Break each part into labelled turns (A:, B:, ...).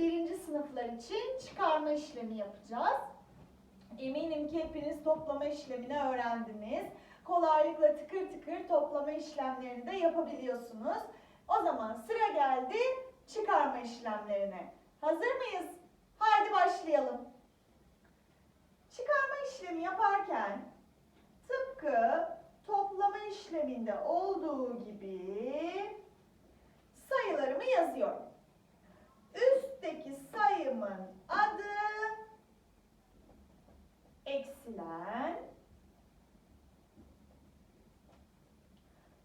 A: birinci sınıflar için çıkarma işlemi yapacağız. Eminim ki hepiniz toplama işlemini öğrendiniz. Kolaylıkla tıkır tıkır toplama işlemlerini de yapabiliyorsunuz. O zaman sıra geldi çıkarma işlemlerine. Hazır mıyız? Haydi başlayalım. Çıkarma işlemi yaparken tıpkı toplama işleminde olduğu gibi sayılarımı yazıyorum. Üstteki sayımın adı eksilen.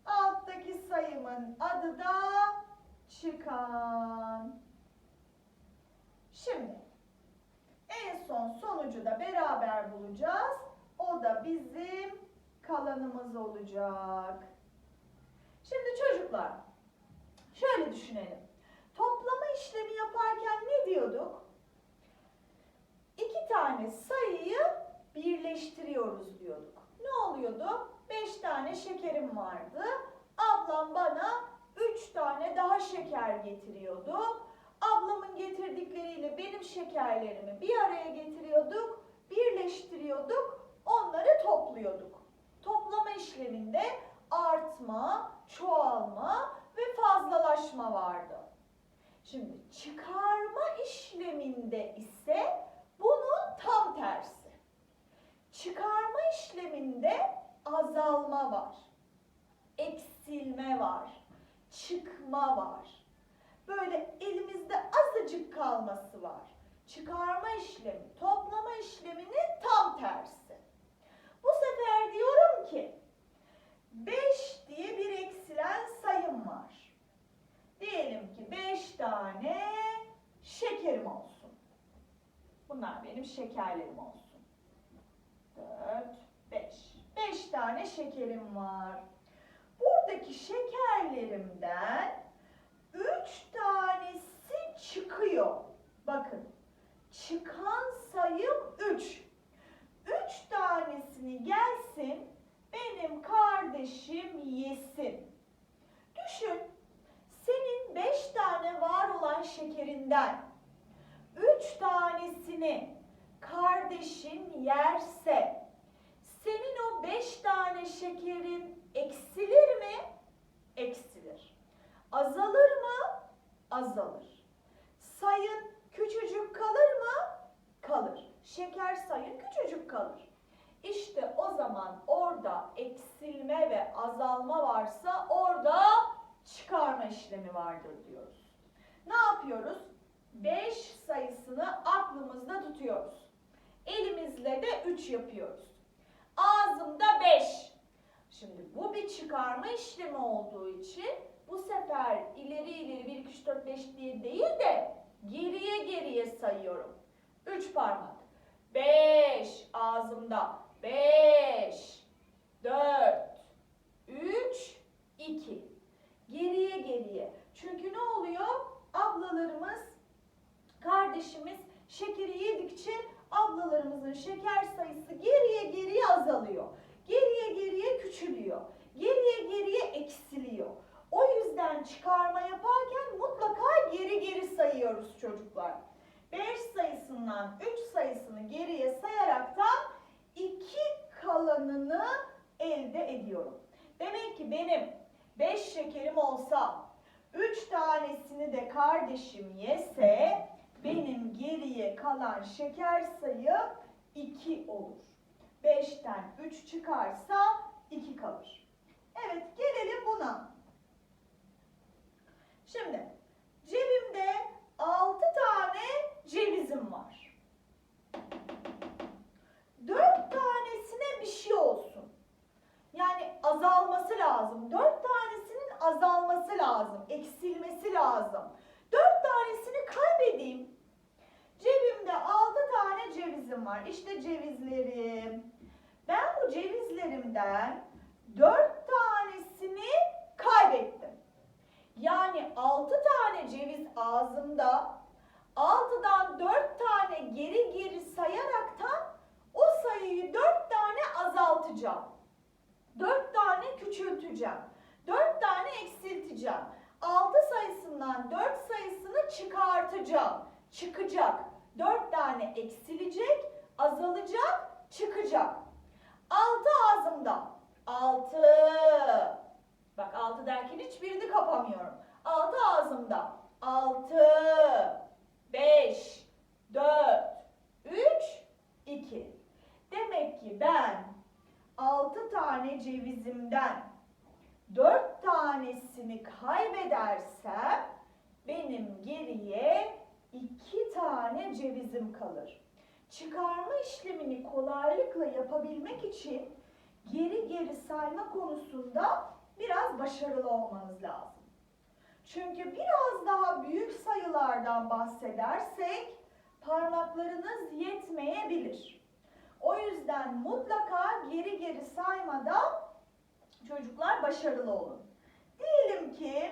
A: Alttaki sayımın adı da çıkan. Şimdi en son sonucu da beraber bulacağız. O da bizim kalanımız olacak. Şimdi çocuklar şöyle düşünelim. Toplama işlemi yaparken ne diyorduk? İki tane sayıyı birleştiriyoruz diyorduk. Ne oluyordu? Beş tane şekerim vardı. Ablam bana üç tane daha şeker getiriyordu. Ablamın getirdikleriyle benim şekerlerimi bir araya getiriyorduk, birleştiriyorduk, onları topluyorduk. Toplama işleminde artma, çoğalma ve fazlalaşma vardı. Şimdi çıkarma işleminde ise bunun tam tersi. Çıkarma işleminde azalma var. Eksilme var. Çıkma var. Böyle elimizde azıcık kalması var. Çıkarma işlemi, toplama işleminin tam tersi. Bu sefer diyorum ki 5 diye bir eksilen sayım var. Diyelim ki 5 tane şekerim olsun. Bunlar benim şekerlerim olsun. 4, 5. 5 tane şekerim var. Buradaki şekerlerimden 3 tanesi çıkıyor. Bakın. Çıkan sayım 3. 3 tanesini gelsin benim kardeşim yesin. Düşün. Senin 5 tane var olan şekerinden 3 tanesini kardeşin yerse senin o 5 tane şekerin eksilir mi? Eksilir. Azalır mı? Azalır. Sayın küçücük kalır mı? Kalır. Şeker sayın küçücük kalır. İşte o zaman orada eksilme ve azalma varsa orada çıkarma işlemi vardır diyoruz. Ne yapıyoruz? 5 sayısını aklımızda tutuyoruz. Elimizle de 3 yapıyoruz. Ağzımda 5. Şimdi bu bir çıkarma işlemi olduğu için bu sefer ileri ileri 1, 2, 3, 4, 5 diye değil de geriye geriye sayıyorum. 3 parmak. 5 ağzımda. 5, 4, 3, 2. Geriye geriye. Çünkü ne oluyor? Ablalarımız, kardeşimiz şekeri yedikçe ablalarımızın şeker sayısı geriye geriye azalıyor. Küçülüyor. Geriye geriye eksiliyor. O yüzden çıkarma yaparken mutlaka geri geri sayıyoruz çocuklar. 5 sayısından 3 sayısını geriye sayaraktan 2 kalanını elde ediyorum. Demek ki benim 5 şekerim olsa 3 tanesini de kardeşim yese benim geriye kalan şeker sayım 2 olur. 5'ten 3 çıkarsa 2 kalır. Evet gelelim buna. Şimdi cebimde 6 tane cevizim var. 4 tanesine bir şey olsun. Yani azalması lazım. 4 tanesinin azalması lazım. Eksilmesi lazım. 4 tanesini kaybedeyim. Cebimde 6 tane cevizim var. İşte cevizlerim. Ben bu cevizlerimden 4 tanesini kaybettim. Yani 6 tane ceviz ağzımda 6'dan 4 tane geri geri sayaraktan o sayıyı 4 tane azaltacağım. 4 tane küçülteceğim. 4 tane eksilteceğim. 6 sayısından 4 sayısını çıkartacağım. çıkacak. Dört tane eksilecek, azalacak, çıkacak. Altı ağzımda. Altı. Bak altı derken hiçbirini kapamıyorum. Altı ağzımda. Altı. Beş. Dört. Üç. iki. Demek ki ben altı tane cevizimden dört tanesini kaybedersem benim geriye iki tane cevizim kalır. Çıkarma işlemini kolaylıkla yapabilmek için geri geri sayma konusunda biraz başarılı olmanız lazım. Çünkü biraz daha büyük sayılardan bahsedersek parmaklarınız yetmeyebilir. O yüzden mutlaka geri geri saymada çocuklar başarılı olun. Diyelim ki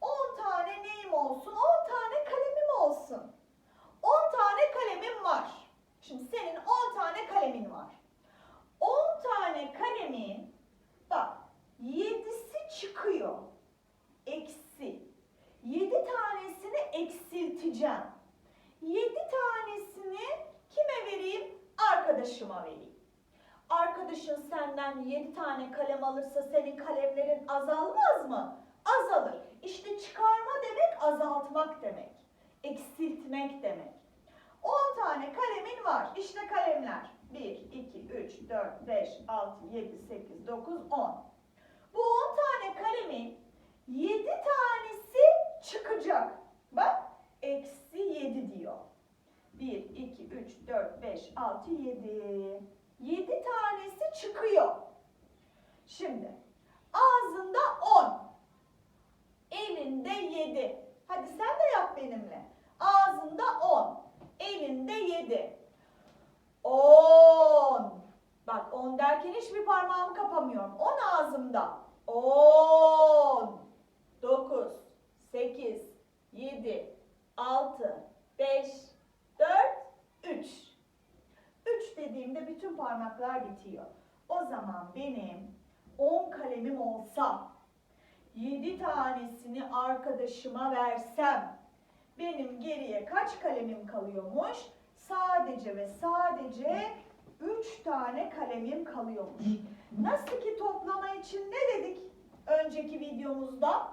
A: 10 tane neyim olsun, 10 tane kalemim olsun. 10 tane kalemim var. Şimdi senin 10 tane kalemin var. 10 tane kalemin bak 7'si çıkıyor. Eksi. 7 tanesini eksilteceğim. 7 tanesini kime vereyim? Arkadaşıma vereyim. Arkadaşın senden 7 tane kalem alırsa senin kalemlerin azalmaz mı? Azalır. İşte çıkarma demek azaltmak demek. Eksiltmek demek. 10 tane var. İşte kalemler. 1, 2, 3, 4, 5, 6, 7, 8, 9, 10. Bu 10 tane kalemin 7 tanesi çıkacak. Bak eksi 7 diyor. 1, 2, 3, 4, 5, 6, 7. 7 tanesi çıkıyor. Şimdi ağzında 10. Elinde 7. Hadi sen de yap benimle. Ağzında 10. Elinde 7. 10. Bak 10 derken hiçbir parmağımı kapamıyorum. 10 ağzımda. 10. 9, 8, 7, 6, 5, 4, 3. 3 dediğimde bütün parmaklar bitiyor. O zaman benim 10 kalemim olsa 7 tanesini arkadaşıma versem benim geriye kaç kalemim kalıyormuş? Sadece ve sadece 3 tane kalemim kalıyormuş. Nasıl ki toplama için ne dedik önceki videomuzda?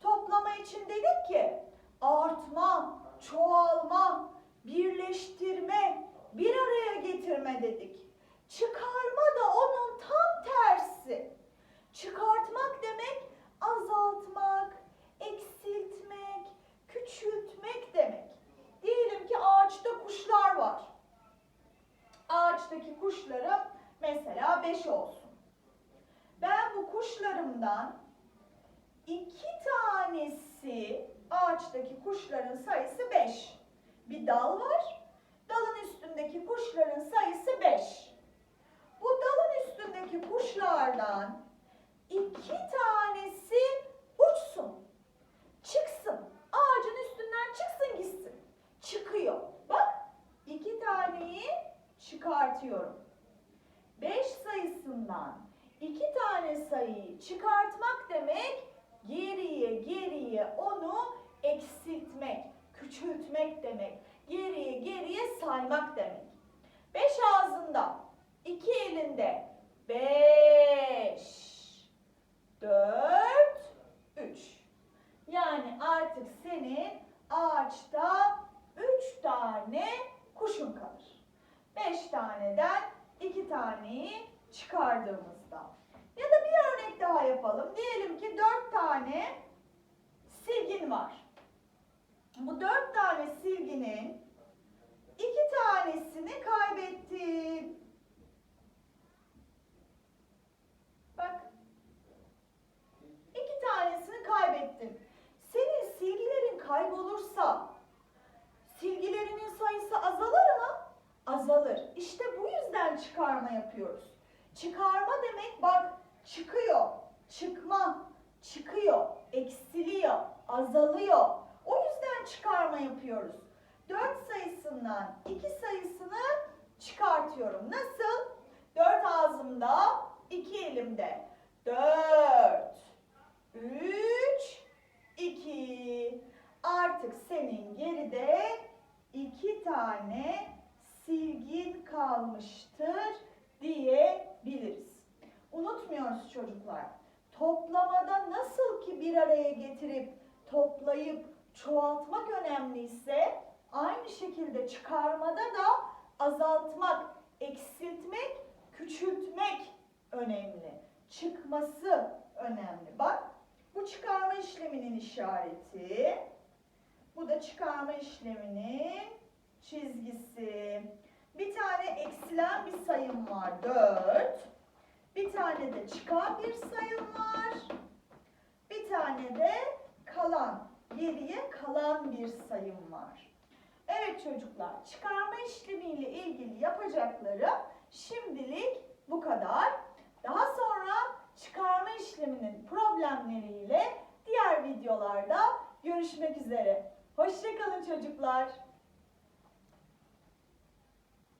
A: Toplama için dedik ki artma, çoğalma, birleştirme, bir araya getirme dedik. Çıkarma da onun tam tersi. Çıkartmak demek azaltmak, eksiltmek, küçültmek demek. Diyelim ki ağaçta kuşlar var. Ağaçtaki kuşlarım mesela 5 olsun. Ben bu kuşlarımdan iki tanesi ağaçtaki kuşların sayısı 5. Dal var. Dalın üstündeki kuşların sayısı 5. Bu dalın üstündeki kuşlardan iki tanesi uçsun. Çıksın. Ağacın üstünden çıksın gitsin. Çıkıyor. Bak iki taneyi çıkartıyorum. 5 sayısından iki tane sayıyı çıkartmak demek geriye geriye onu eksiltmek, küçültmek demek. Geriye geriye saymak demek. 5 ağzında, iki elinde. 5 4 3 Yani artık senin ağaçta 3 tane kuşun kalır. 5 taneden 2 taneyi çıkardığımızda. Ya da bir örnek daha yapalım. Diyelim ki 4 tane silgin var. Bu 4 tane silginin 2 tanesini kaybettin. Bak. iki tanesini kaybettin. Senin silgilerin kaybolursa silgilerinin sayısı azalır mı? Azalır. İşte bu yüzden çıkarma yapıyoruz. Çıkarma demek bak çıkıyor, çıkma, çıkıyor, eksiliyor, azalıyor. Çıkarma yapıyoruz. 4 sayısından 2 sayısını çıkartıyorum. Nasıl? 4 ağzımda, 2 elimde. 4 3 2 Artık senin geride tane silgin kalmıştır diyebiliriz. Unutmuyoruz çocuklar. Toplamada nasıl ki bir araya getirip toplayıp çoğaltmak önemliyse aynı şekilde çıkarmada da azaltmak, eksiltmek, küçültmek önemli. Çıkması önemli. Bak bu çıkarma işleminin işareti. Bu da çıkarma işleminin çizgisi. Bir tane eksilen bir sayım var 4. Bir tane de çıkan bir sayım var. Bir tane de kalan, geriye kalan bir sayım var. Evet çocuklar, çıkarma işlemiyle ilgili yapacakları şimdilik bu kadar. Daha sonra çıkarma işleminin problemleriyle diğer videolarda görüşmek üzere. Hoşçakalın çocuklar.